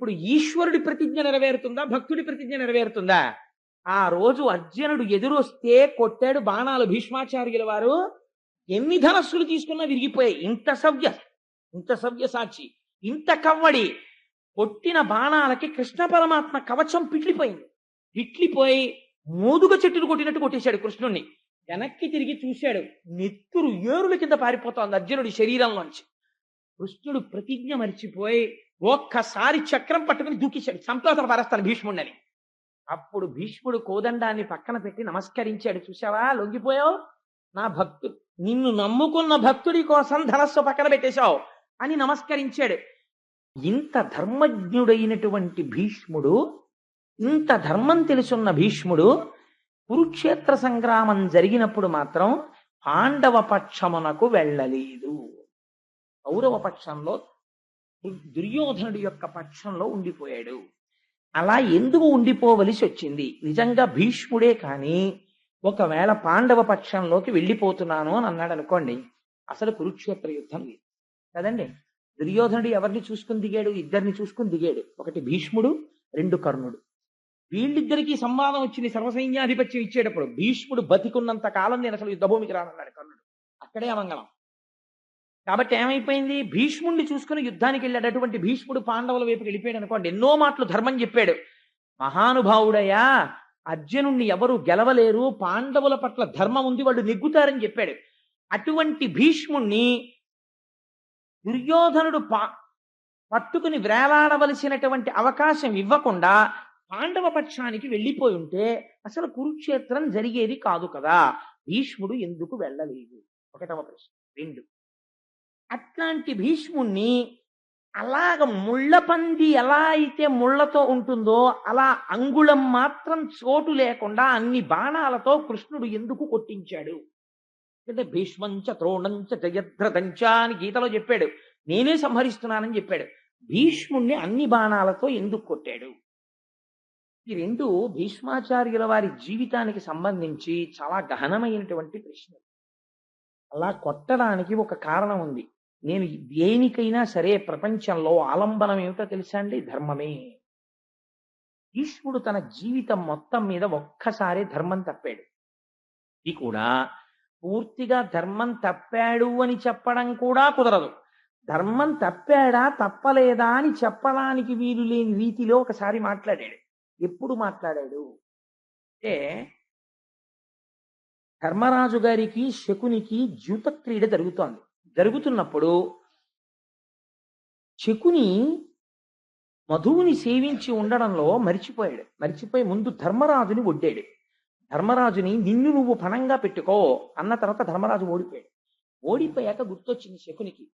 ఇప్పుడు ఈశ్వరుడి ప్రతిజ్ఞ నెరవేరుతుందా? భక్తుడి ప్రతిజ్ఞ నెరవేరుతుందా? ఆ రోజు అర్జునుడు ఎదురొస్తే కొట్టాడు బాణాలు భీష్మాచార్యుల వారు. ఎన్ని ధనస్సులు తీసుకున్నా విరిగిపోయాయి. ఇంత సవ్య ఇంత సవ్య సాక్షి ఇంత కవ్వడి. కొట్టిన బాణాలకి కృష్ణ పరమాత్మ కవచం పిట్లిపోయింది. పిట్లిపోయి మోదుగ చెట్టును కొట్టినట్టు కొట్టేశాడు కృష్ణుణ్ణి. వెనక్కి తిరిగి చూశాడు. నెత్తురు ఏరుల కింద పారిపోతోంది అర్జునుడి శరీరంలోంచి. కృష్ణుడు ప్రతిజ్ఞ మరిచిపోయి ఒక్కసారి చక్రం పట్టుకుని దూకించాడు. సంతోషం పరస్తాను భీష్ముడిని అప్పుడు భీష్ముడు కోదండాన్ని పక్కన పెట్టి నమస్కరించాడు. చూసావా లొంగిపోయావు? నా భక్తు నిన్ను నమ్ముకున్న భక్తుడి కోసం ధనస్సు పక్కన పెట్టేశావు అని నమస్కరించాడు. ఇంత ధర్మజ్ఞుడైనటువంటి భీష్ముడు ఇంత ధర్మం తెలుసున్న భీష్ముడు కురుక్షేత్ర సంగ్రామం జరిగినప్పుడు మాత్రం పాండవ పక్షమునకు వెళ్ళలేదు. కౌరవ పక్షంలో దుర్యోధనుడి యొక్క పక్షంలో ఉండిపోయాడు. అలా ఎందుకు ఉండిపోవలసి వచ్చింది? నిజంగా భీష్ముడే కానీ ఒకవేళ పాండవ పక్షంలోకి వెళ్ళిపోతున్నాను అని అన్నాడు అనుకోండి అసలు కురుక్షేత్ర యుద్ధం లేదు. కదండి? దుర్యోధనుడు ఎవరిని చూసుకుని దిగాడు? ఇద్దరిని చూసుకుని దిగాడు. ఒకటి భీష్ముడు రెండు కర్ణుడు. వీళ్ళిద్దరికీ సంవాదం వచ్చింది సర్వసైన్యాధిపత్యం ఇచ్చేటప్పుడు. భీష్ముడు బతికున్నంత కాలం నేను అసలు యుద్ధభూమికి రానన్నాడు కర్ణుడు. అక్కడే అమంగళం. కాబట్టి ఏమైపోయింది? భీష్ముడిని చూసుకుని యుద్ధానికి వెళ్ళాడు. భీష్ముడు పాండవుల వైపుకి వెళ్ళిపోయాడు అనుకోండి. ఎన్నో మాటలు ధర్మం చెప్పాడు. మహానుభావుడయ్యా అర్జునుణ్ణి ఎవరు గెలవలేరు? పాండవుల పట్ల ధర్మం ఉంది వాళ్ళు నెగ్గుతారని చెప్పాడు. అటువంటి భీష్ముణ్ణి దుర్యోధనుడు పా పట్టుకుని వేలాడవలసినటువంటి అవకాశం ఇవ్వకుండా పాండవ పక్షానికి వెళ్ళిపోయి ఉంటే అసలు కురుక్షేత్రం జరిగేది కాదు కదా? భీష్ముడు ఎందుకు వెళ్ళలేదు? ఒకటవ ప్రశ్న. రెండు. అట్లాంటి భీష్ముణ్ణి అలాగ ముళ్ళపంది ఎలా అయితే ముళ్ళతో ఉంటుందో అలా అంగుళం మాత్రం చోటు లేకుండా అన్ని బాణాలతో కృష్ణుడు ఎందుకు కొట్టించాడు? అంటే భీష్మంచ ద్రోణంచ జయద్రథంచ అని గీతలో చెప్పాడు. నేనే సంహరిస్తున్నానని చెప్పాడు. భీష్ముణ్ణి అన్ని బాణాలతో ఎందుకు కొట్టాడు? ఈ రెండు భీష్మాచార్యుల వారి జీవితానికి సంబంధించి చాలా గహనమైనటువంటి ప్రశ్న అలా కొట్టడానికి ఒక కారణం ఉంది. నేను దేనికైనా సరే ప్రపంచంలో ఆలంబనం ఏమిటో తెలుసా అండి? ధర్మమే. భీష్ముడు తన జీవితం మొత్తం మీద ఒక్కసారి ధర్మం తప్పాడు. ఇది కూడా పూర్తిగా ధర్మం తప్పాడు అని చెప్పడం కూడా కుదరదు. ధర్మం తప్పాడా తప్పలేదా అని చెప్పడానికి వీలు లేని రీతిలో ఒకసారి మాట్లాడాడు. ఎప్పుడు మాట్లాడాడు? అంటే ధర్మరాజు గారికి శకునికి జూత క్రీడ జరుగుతోంది. జరుగుతున్నప్పుడు శకుని మధువుని సేవించి ఉండడంలో మరిచిపోయాడు. మరిచిపోయి ముందు ధర్మరాజుని ఒడ్డాడు. ధర్మరాజుని నిన్ను నువ్వు పణంగా పెట్టుకో అన్న తర్వాత ధర్మరాజు ఓడిపోయాడు. ఓడిపోయాక గుర్తొచ్చింది శకునికి.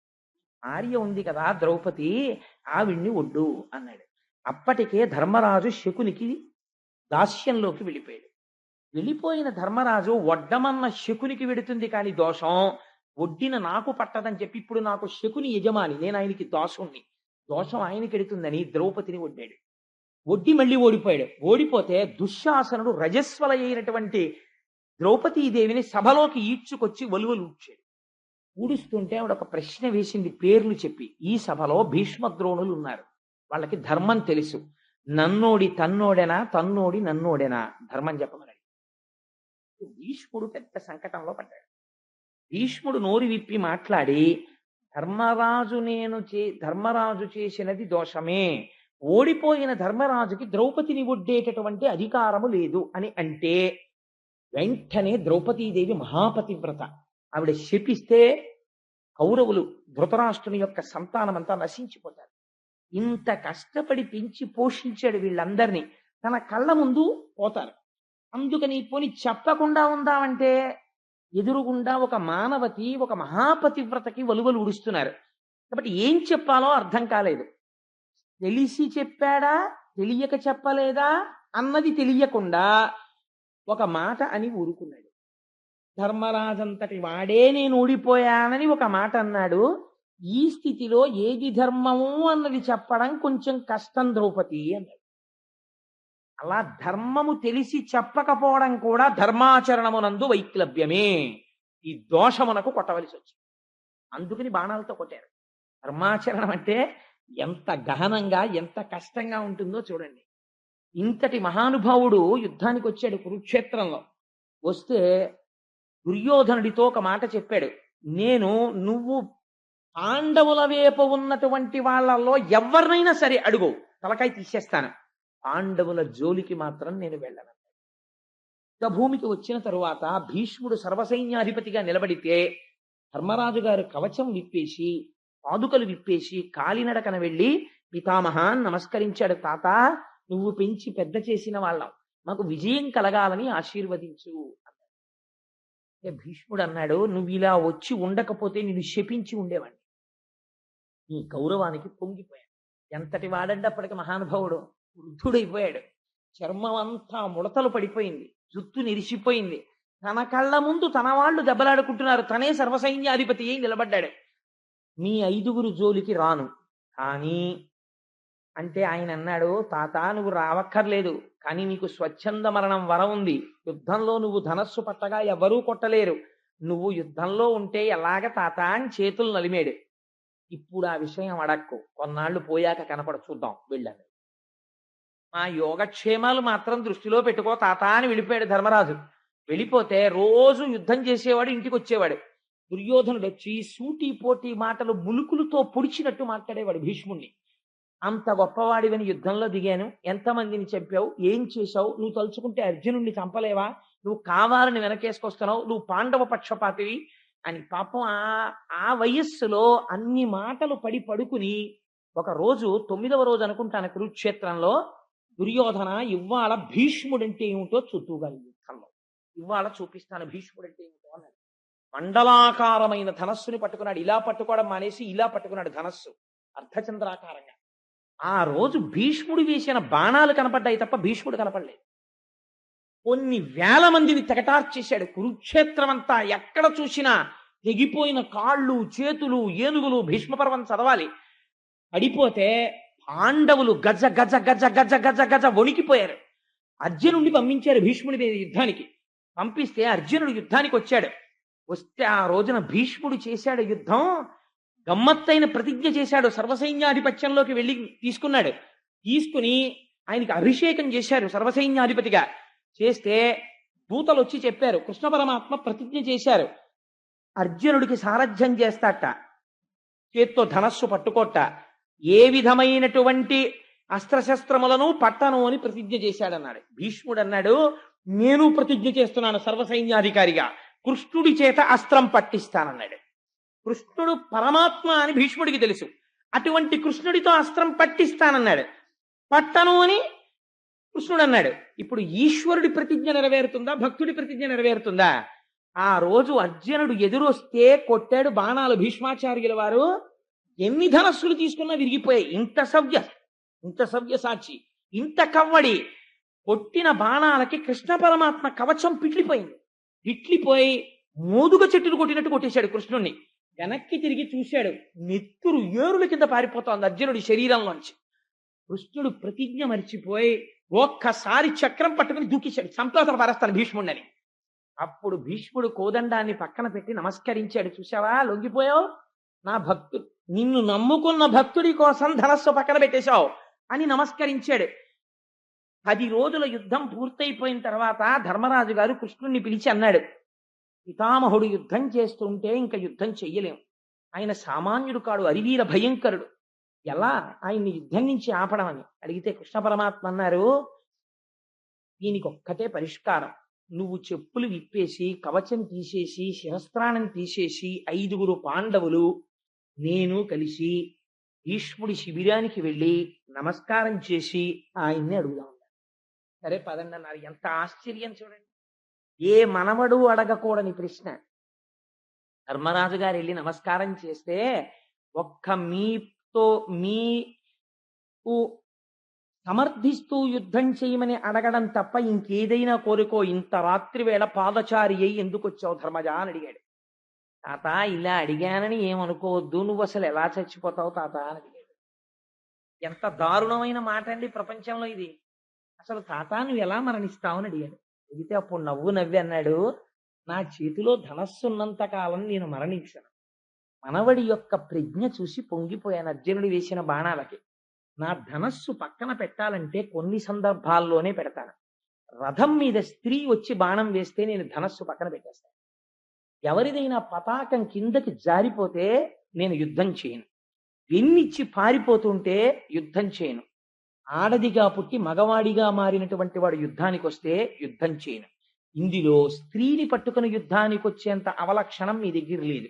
ఆర్య ఉంది కదా ద్రౌపది ఆవిడ్ని ఒడ్డు అన్నాడు. అప్పటికే ధర్మరాజు శకునికి దాస్యంలోకి వెళ్ళిపోయాడు. వెళ్ళిపోయిన ధర్మరాజు వడ్డమన్న శకునికి వెడుతుంది కానీ దోషం వడ్డిన నాకు పట్టదని చెప్పి ఇప్పుడు నాకు శకుని యజమాని నేను ఆయనకి దోషుణ్ణి దోషం ఆయనకి ఎడుతుందని ద్రౌపదిని ఒడ్డాడు. ఒడ్డి మళ్ళీ ఓడిపోయాడు. ఓడిపోతే దుశ్శాసనుడు రజస్వల అయినటువంటి ద్రౌపదీదేవిని సభలోకి ఈడ్చుకొచ్చి వలువలు ఊడ్చాడు. ఊడుస్తుంటే ఆవిడ ఒక ప్రశ్న వేసింది పేర్లు చెప్పి. ఈ సభలో భీష్మద్రోణులు ఉన్నారు. వాళ్ళకి ధర్మం తెలుసు. నన్నోడి తన్నోడెనా తన్నోడి నన్నోడెనా? ధర్మం చెప్పమని భీష్ముడు పెద్ద సంకటంలో పడ్డాడు. భీష్ముడు నోరు విప్పి మాట్లాడి ధర్మరాజు నేను చే ధర్మరాజు చేసినది దోషమే. ఓడిపోయిన ధర్మరాజుకి ద్రౌపదిని ఒడ్డేటటువంటి అధికారము లేదు అని అంటే వెంటనే ద్రౌపదీదేవి మహాపతివ్రత. ఆవిడ శపిస్తే కౌరవులు ధృతరాష్ట్రుని యొక్క సంతానం అంతా నశించిపోతారు. ఇంత కష్టపడి పెంచి పోషించాడు వీళ్ళందరినీ. తన కళ్ళ ముందు పోతారు. అందుకని పోని చెప్పకుండా ఉందామంటే ఎదురుగుండా ఒక మానవతి ఒక మహాపతివ్రతకి వలువలు ఉడుస్తున్నారు కాబట్టి ఏం చెప్పాలో అర్థం కాలేదు. తెలిసి చెప్పాడా? తెలియక చెప్పలేదా? అన్నది తెలియకుండా ఒక మాట అని ఊరుకున్నాడు. ధర్మరాజంతటి వాడే నేను ఊడిపోయానని ఒక మాట అన్నాడు. ఈ స్థితిలో ఏది ధర్మము అన్నది చెప్పడం కొంచెం కష్టం ద్రౌపది అన్నాడు. అలా ధర్మము తెలిసి చెప్పకపోవడం కూడా ధర్మాచరణమునందు వైక్లభ్యమే ఈ దోషమునకు కొట్టవలసి వచ్చింది. అందుకని బాణాలతో కొట్టారు. ధర్మాచరణం అంటే ఎంత గహనంగా ఎంత కష్టంగా ఉంటుందో చూడండి. ఇంతటి మహానుభావుడు యుద్ధానికి వచ్చాడు కురుక్షేత్రంలో. వస్తే దుర్యోధనుడితో ఒక మాట చెప్పాడు. నేను నువ్వు పాండవుల వైపు ఉన్నటువంటి వాళ్ళల్లో ఎవరినైనా సరే అడుగు. తలకాయ తీసేస్తాను. పాండవుల జోలికి మాత్రం నేను వెళ్ళను. యుద్ధ భూమికి వచ్చిన తరువాత భీష్ముడు సర్వసైన్యాధిపతిగా నిలబడితే ధర్మరాజు గారు కవచం విప్పేసి పాదుకలు విప్పేసి కాలినడకన వెళ్ళి పితామహాన్ నమస్కరించాడు తాత నువ్వు పెంచి పెద్ద చేసిన వాళ్ళం. మాకు విజయం కలగాలని ఆశీర్వదించు. అన్నాడు. భీష్ముడు అన్నాడు నువ్వు ఇలా వచ్చి ఉండకపోతే నేను శపించి ఉండేవాడిని. నీ గౌరవానికి పొంగిపోయాను. ఎంతటి వాడండి అప్పటికి మహానుభావుడు. వృద్ధుడైపోయాడు. చర్మం అంతా ముడతలు పడిపోయింది జుత్తు నిరిసిపోయింది. తన కళ్ళ ముందు తన వాళ్ళు దెబ్బలాడుకుంటున్నారు. తనే సర్వసైన్యాధిపతి అయి నిలబడ్డాడు. మీ ఐదుగురు జోలికి రాను. కానీ అంటే ఆయన అన్నాడు తాత నువ్వు రావక్కర్లేదు. కానీ నీకు స్వచ్ఛంద మరణం వరం ఉంది. యుద్ధంలో నువ్వు ధనస్సు పట్టగా ఎవరూ కొట్టలేరు. నువ్వు యుద్ధంలో ఉంటే ఎలాగ తాత అని చేతులు నలిమేడు. ఇప్పుడు ఆ విషయం అడక్కు. కొన్నాళ్ళు పోయాక కనపడ చూద్దాం. వెళ్ళాను మా యోగక్షేమాలు మాత్రం దృష్టిలో పెట్టుకో తాత అని వెళ్ళిపోయాడు ధర్మరాజు. వెళ్ళిపోతే రోజు యుద్ధం చేసేవాడు ఇంటికి వచ్చేవాడు. దుర్యోధనుడు వచ్చి సూటి పోటీ మాటలు ములుకులతో పొడిచినట్టు మాట్లాడేవాడు భీష్ముణ్ణి. అంత గొప్పవాడివని యుద్ధంలో దిగాను. ఎంతమందిని చెప్పావు ఏం చేశావు? నువ్వు తలుచుకుంటే అర్జునుడిని చంపలేవా? నువ్వు కావాలని వెనకేసుకొస్తున్నావు? నువ్వు పాండవ పక్షపాతివి? అని పాపం ఆ ఆ వయస్సులో అన్ని మాటలు పడి పడుకుని ఒక రోజు తొమ్మిదవ రోజు అనుకుంటాను కురుక్షేత్రంలో దుర్యోధన ఇవాళ భీష్ముడంటే ఏమిటో చూతుగా యుద్ధంలో ఇవాళ చూపిస్తాను భీష్ముడంటే ఏమిటో అన్నాడు. మండలాకారమైన ధనస్సుని పట్టుకున్నాడు. ఇలా పట్టుకోవడం మానేసి ఇలా పట్టుకున్నాడు ధనస్సు. అర్ధచంద్రాకారంగా. ఆ రోజు భీష్ముడు వేసిన బాణాలు కనపడ్డాయి తప్ప భీష్ముడు కనపడలేదు. కొన్ని వేల మందిని తెగటార్చేశాడు కురుక్షేత్రం అంతా ఎక్కడ చూసినా తెగిపోయిన కాళ్ళు చేతులు ఏనుగులు భీష్మపర్వం చదవాలి. పడిపోతే పాండవులు గజ గజ గజ గజ గజ గజ వణికిపోయారు. అర్జునుడిని పంపించారు భీష్ముడి మీద యుద్ధానికి. పంపిస్తే అర్జునుడు యుద్ధానికి వచ్చాడు. వస్తే ఆ రోజున భీష్ముడు చేశాడు యుద్ధం. గమ్మత్తైన ప్రతిజ్ఞ చేశాడు. సర్వసైన్యాధిపత్యంలోకి వెళ్ళి తీసుకున్నాడు. తీసుకుని ఆయనకి అభిషేకం చేశారు సర్వసైన్యాధిపతిగా. చేస్తే దూతలు వచ్చి చెప్పారు కృష్ణ పరమాత్మ ప్రతిజ్ఞ చేశారు. అర్జునుడికి సారథ్యం చేస్తాట. చేత్తో ధనస్సు పట్టుకోట. ఏ విధమైనటువంటి అస్త్రశస్త్రములను పట్టను అని ప్రతిజ్ఞ చేశాడన్నాడు. భీష్ముడు అన్నాడు నేను ప్రతిజ్ఞ చేస్తున్నాను సర్వసైన్యాధికారిగా. కృష్ణుడి చేత అస్త్రం పట్టిస్తానన్నాడు. కృష్ణుడు పరమాత్మ అని భీష్ముడికి తెలుసు. అటువంటి కృష్ణుడితో అస్త్రం పట్టిస్తానన్నాడు. పట్టను అని కృష్ణుడు అన్నాడు ఇప్పుడు ఈశ్వరుడి ప్రతిజ్ఞ నెరవేరుతుందా? భక్తుడి ప్రతిజ్ఞ నెరవేరుతుందా? ఆ రోజు అర్జునుడు ఎదురొస్తే కొట్టాడు బాణాలు భీష్మాచార్యుల వారు. ఎన్ని ధనస్సులు తీసుకున్నా విరిగిపోయాయి. ఇంత సవ్య ఇంత సవ్య సాక్షి ఇంత కవ్వడి కొట్టిన బాణాలకి కృష్ణ పరమాత్మ కవచం పిట్లిపోయింది. పిట్లిపోయి మోదుగ చెట్టును కొట్టినట్టు కొట్టేశాడు కృష్ణుణ్ణి. వెనక్కి తిరిగి చూశాడు. నెత్తురు ఏరుల కింద పారిపోతోంది అర్జునుడి శరీరంలోంచి. కృష్ణుడు ప్రతిజ్ఞ మరిచిపోయి ఒక్కసారి చక్రం పట్టుకుని దూకేశాడు. సంతోషం పరస్తాను భీష్ముడిని అప్పుడు భీష్ముడు కోదండాన్ని పక్కన పెట్టి నమస్కరించాడు. చూసావా లొంగిపోయావు? నా భక్తుడు. నిన్ను నమ్ముకున్న భక్తుడి కోసం ధనస్సు పక్కన పెట్టేశావు అని నమస్కరించాడు. పది రోజుల యుద్ధం పూర్తయిపోయిన తర్వాత ధర్మరాజు గారు కృష్ణుణ్ణి పిలిచి అన్నాడు పితామహుడు యుద్ధం చేస్తుంటే ఇంకా యుద్ధం చెయ్యలేం. ఆయన సామాన్యుడు కాడు అరివీర భయంకరుడు. ఎలా? ఆయన్ని యుద్ధం నుంచి ఆపడం అని అడిగితే కృష్ణ పరమాత్మ అన్నారు దీనికి ఒక్కటే పరిష్కారం. నువ్వు చెప్పులు విప్పేసి కవచం తీసేసి శిరస్త్రాణం తీసేసి ఐదుగురు పాండవులు నేను కలిసి భీష్ముడి శిబిరానికి వెళ్ళి నమస్కారం చేసి ఆయన్ని అడుగుదాం సరే పదండి అన్నారు. ఎంత ఆశ్చర్యం చూడండి. ఏ మనవడు అడగకూడని ప్రశ్న. ధర్మరాజు గారు వెళ్ళి నమస్కారం చేస్తే ఒక్క మీతో మీ సమర్థిస్తూ యుద్ధం చేయమని అడగడం తప్ప ఇంకేదైనా కోరుకో ఇంత రాత్రి వేళ పాదచారి అయి ఎందుకు వచ్చావు ధర్మజ అని అడిగాడు. తాత ఇలా అడిగానని ఏమనుకోవద్దు. నువ్వు అసలు ఎలా చచ్చిపోతావు తాత అని అడిగాడు. ఎంత దారుణమైన మాట అండి ప్రపంచంలో ఇది. అసలు తాత నువ్వు ఎలా మరణిస్తావు అని అడిగాడు. అడిగితే అప్పుడు నవ్వు నవ్వి అన్నాడు నా చేతిలో ధనస్సు ఉన్నంత కాలం నేను మరణించను. మనవడి యొక్క ప్రజ్ఞ చూసి పొంగిపోయాను అర్జునుడు వేసిన బాణాలకి. నా ధనస్సు పక్కన పెట్టాలంటే కొన్ని సందర్భాల్లోనే పెడతాను. రథం మీద స్త్రీ వచ్చి బాణం వేస్తే నేను ధనస్సు పక్కన పెట్టేస్తాను. ఎవరిదైనా పతాకం కిందకి జారిపోతే నేను యుద్ధం చేయను. వెన్నిచ్చి పారిపోతుంటే యుద్ధం చేయను. ఆడదిగా పుట్టి మగవాడిగా మారినటువంటి వాడు యుద్ధానికి వస్తే యుద్ధం చేయను. ఇందులో స్త్రీని పట్టుకుని యుద్ధానికి వచ్చేంత అవలక్షణం మీ దగ్గర లేదు.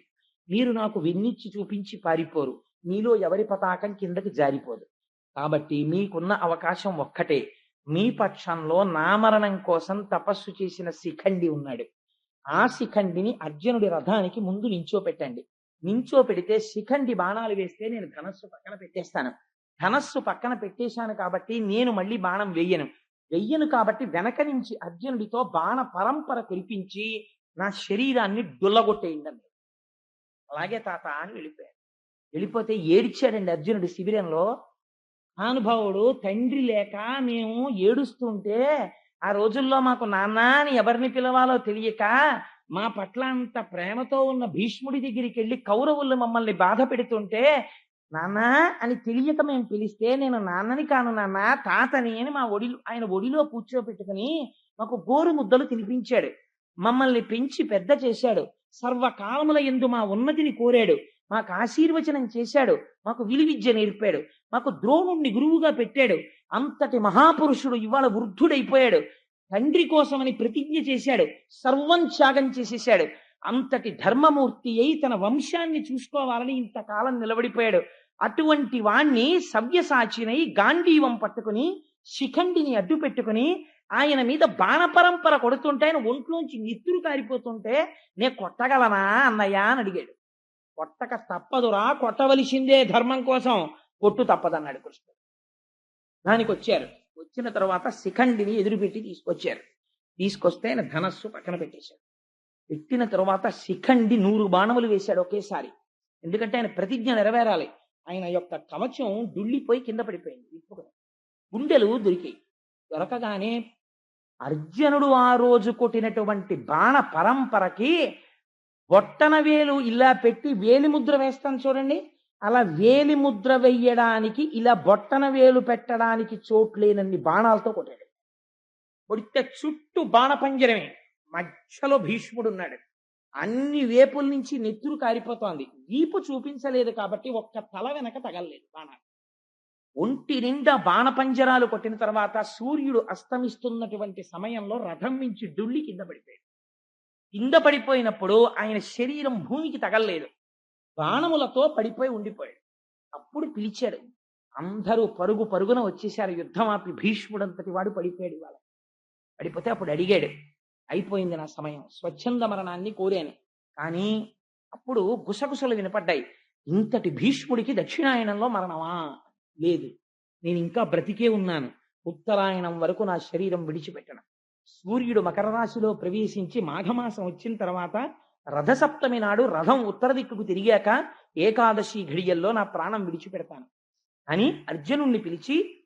మీరు నాకు వెన్నిచ్చి చూపించి పారిపోరు. మీలో ఎవరి పతాకం కిందకి జారిపోదు. కాబట్టి మీకున్న అవకాశం ఒక్కటే. మీ పక్షంలో నామరణం కోసం తపస్సు చేసిన శిఖండి ఉన్నాడు. ఆ శిఖండిని అర్జునుడి రథానికి ముందు నించోపెట్టండి. నించో పెడితే శిఖండి బాణాలు వేస్తే నేను ధనస్సు పక్కన పెట్టేస్తాను. ధనస్సు పక్కన పెట్టేశాను కాబట్టి నేను మళ్ళీ బాణం వెయ్యను వెయ్యను కాబట్టి వెనక నుంచి అర్జునుడితో బాణ పరంపర కురిపించి నా శరీరాన్ని డుల్లగొట్టేయండి అలాగే తాత అని వెళ్ళిపోయాడు. వెళ్ళిపోతే ఏడిచాడండి అర్జునుడు శిబిరంలో. అనుభవుడు తండ్రి లేక మేము ఏడుస్తుంటే ఆ రోజుల్లో మాకు నాన్న అని ఎవరిని పిలవాలో తెలియక మా పట్ల అంత ప్రేమతో ఉన్న భీష్ముడి దగ్గరికి వెళ్ళి కౌరవులు మమ్మల్ని బాధ పెడుతుంటే నాన్న అని తెలియక మేము పిలిస్తే నేను నాన్నని కాను నాన్న తాతని అని మా ఒడిలో ఆయన ఒడిలో కూర్చోబెట్టుకుని మాకు గోరు ముద్దలు తినిపించాడు. మమ్మల్ని పెంచి పెద్ద చేశాడు. సర్వకాలముల ఎందు మా ఉన్నతిని కోరాడు. మాకు ఆశీర్వచనం చేశాడు. మాకు విలువిద్య నేర్పాడు. మాకు ద్రోణుణ్ణి గురువుగా పెట్టాడు. అంతటి మహాపురుషుడు ఇవాళ వృద్ధుడైపోయాడు. తండ్రి కోసమని ప్రతిజ్ఞ చేశాడు. సర్వం త్యాగం చేసేశాడు. అంతటి ధర్మమూర్తి అయి తన వంశాన్ని చూసుకోవాలని ఇంతకాలం నిలబడిపోయాడు. అటువంటి వాణ్ణి సవ్యసాచినై గాంధీవం పట్టుకుని శిఖండిని అడ్డు పెట్టుకుని ఆయన మీద బాణపరంపర కొడుతుంటే ఆయన ఒంట్లోంచి నిత్తురు కారిపోతుంటే నే కొట్టగలనా అన్నయ్య అని అడిగాడు. కొట్టక తప్పదురా కొట్టవలసిందే ధర్మం కోసం. కొట్టు తప్పదన్నాడు కృష్ణుడు. దానికి వచ్చారు. వచ్చిన తర్వాత శిఖండిని ఎదురుపెట్టి తీసుకొచ్చారు. తీసుకొస్తే ఆయన ధనస్సు పక్కన పెట్టేశాడు. పెట్టిన తర్వాత శిఖండి నూరు బాణములు వేశాడు ఒకేసారి. ఎందుకంటే ఆయన ప్రతిజ్ఞ నెరవేరాలి. ఆయన యొక్క కవచం డుల్లిపోయి కింద పడిపోయింది. గుండెలు దొరికాయి. దొరకగానే అర్జునుడు ఆ రోజు కొట్టినటువంటి బాణ పరంపరకి బొట్టన వేలు ఇలా పెట్టి వేలి ముద్ర వేస్తాను చూడండి. అలా వేలి ముద్ర వెయ్యడానికి ఇలా బొట్టన వేలు పెట్టడానికి చోట్లేనన్ని బాణాలతో కొట్టాడు. కొడితే చుట్టూ బాణపంజరమే. మధ్యలో భీష్ముడు ఉన్నాడు. అన్ని వేపుల నుంచి నెత్తురు కారిపోతోంది. వీపు చూపించలేదు కాబట్టి ఒక్క తల వెనక తగలలేదు బాణాలు. ఒంటి నిండా బాణపంజరాలు కొట్టిన తర్వాత సూర్యుడు అస్తమిస్తున్నటువంటి సమయంలో రథం నుంచి డుల్లి కింద పడిపోయాడు. కింద పడిపోయినప్పుడు ఆయన శరీరం భూమికి తగలలేదు. బాణములతో పడిపోయి ఉండిపోయాడు. అప్పుడు పిలిచాడు. అందరూ పరుగు పరుగున వచ్చేసారు యుద్ధం ఆపి భీష్ముడంతటి వాడు పడిపోయాడు ఇవాళ. పడిపోతే అప్పుడు అడిగాడు అయిపోయింది నా సమయం. స్వచ్ఛంద మరణాన్ని కోరాను. కానీ అప్పుడు గుసగుసలు వినపడ్డాయి. ఇంతటి భీష్ముడికి దక్షిణాయనంలో మరణమా? లేదు. నేను ఇంకా బ్రతికే ఉన్నాను. ఉత్తరాయణం వరకు నా శరీరం విడిచిపెట్టను. సూర్యుడు మకర రాశిలో ప్రవేశించి మాఘమాసం వచ్చిన తర్వాత రథసప్తమి నాడు రథం ఉత్తర దిక్కుకు తిరిగాక ఏకాదశి ఘడియల్లో నా ప్రాణం విడిచిపెడతాను. అని అర్జునుణ్ణి పిలిచి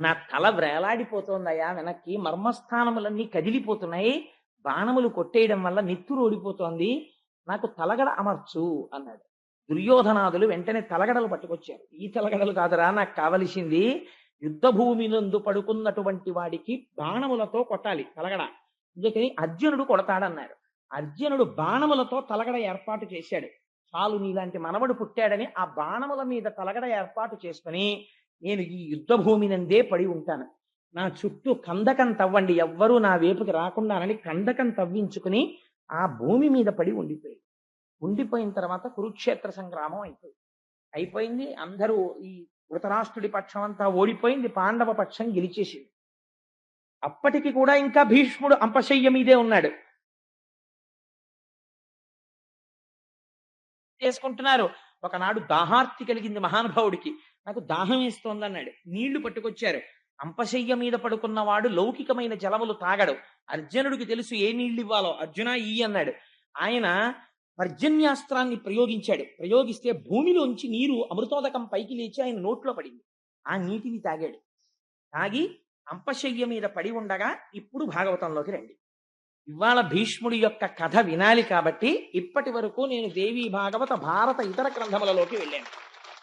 నా తల వ్రేలాడిపోతోందయ్యా వెనక్కి మర్మస్థానములన్నీ కదిలిపోతున్నాయి బాణములు కొట్టేయడం వల్ల నెత్తురు ఓడిపోతోంది నాకు తలగడ అమర్చు అన్నాడు. దుర్యోధనాదులు వెంటనే తలగడలు పట్టుకొచ్చారు. ఈ తలగడలు కాదురా నాకు కావలసింది యుద్ధ భూమి నందు పడుకున్నటువంటి వాడికి బాణములతో కొట్టాలి తలగడ. అందుకని అర్జునుడు కొడతాడన్నారు. అర్జునుడు బాణములతో తలగడ ఏర్పాటు చేశాడు. చాలు నీలాంటి మనవడు పుట్టాడని ఆ బాణముల మీద తలగడ ఏర్పాటు చేసుకుని నేను ఈ యుద్ధ భూమి నందే పడి ఉంటాను. నా చుట్టూ కందకం తవ్వండి ఎవ్వరూ నా వేపుకి రాకుండానని కందకం తవ్వించుకుని ఆ భూమి మీద పడి ఉండిపోయాడు. ఉండిపోయిన తర్వాత కురుక్షేత్ర సంగ్రామం అయిపోయింది. అయిపోయింది. అందరూ ఈ ధృతరాష్ట్రుడి పక్షం అంతా ఓడిపోయింది పాండవ పక్షం గెలిచేసింది. అప్పటికి కూడా ఇంకా భీష్ముడు అంపశయ్య మీదే ఉన్నాడు. చేసుకుంటున్నారు. ఒకనాడు దాహార్తి కలిగింది మహానుభావుడికి. నాకు దాహం వేస్తోంది అన్నాడు నీళ్ళు పట్టుకొచ్చారు. అంపశయ్య మీద పడుకున్నవాడు లౌకికమైన జలములు తాగడు. అర్జునుడికి తెలుసు ఏ నీళ్ళు ఇవ్వాలో. అర్జున ఈ అన్నాడు. ఆయన పర్జన్యాస్త్రాన్ని ప్రయోగించాడు. ప్రయోగిస్తే భూమిలోంచి నీరు అమృతోదకం పైకి లేచి ఆయన నోట్లో పడింది. ఆ నీటిని తాగాడు. తాగి అంపశయ్య మీద పడి ఉండగా ఇప్పుడు భాగవతంలోకి రండి. ఇవాళ భీష్ముడి యొక్క కథ వినాలి కాబట్టి ఇప్పటి వరకు నేను దేవి భాగవత భారత ఇతర గ్రంథములలోకి వెళ్ళాను.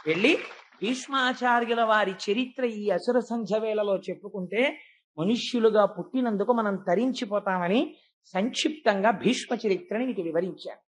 వెళ్ళి భీష్మాచార్యుల వారి చరిత్ర ఈ అసుర సంధ్యవేళలో చెప్పుకుంటే మనుష్యులుగా పుట్టినందుకు మనం తరించిపోతామని సంక్షిప్తంగా భీష్మ చరిత్రని మీకు వివరించాను.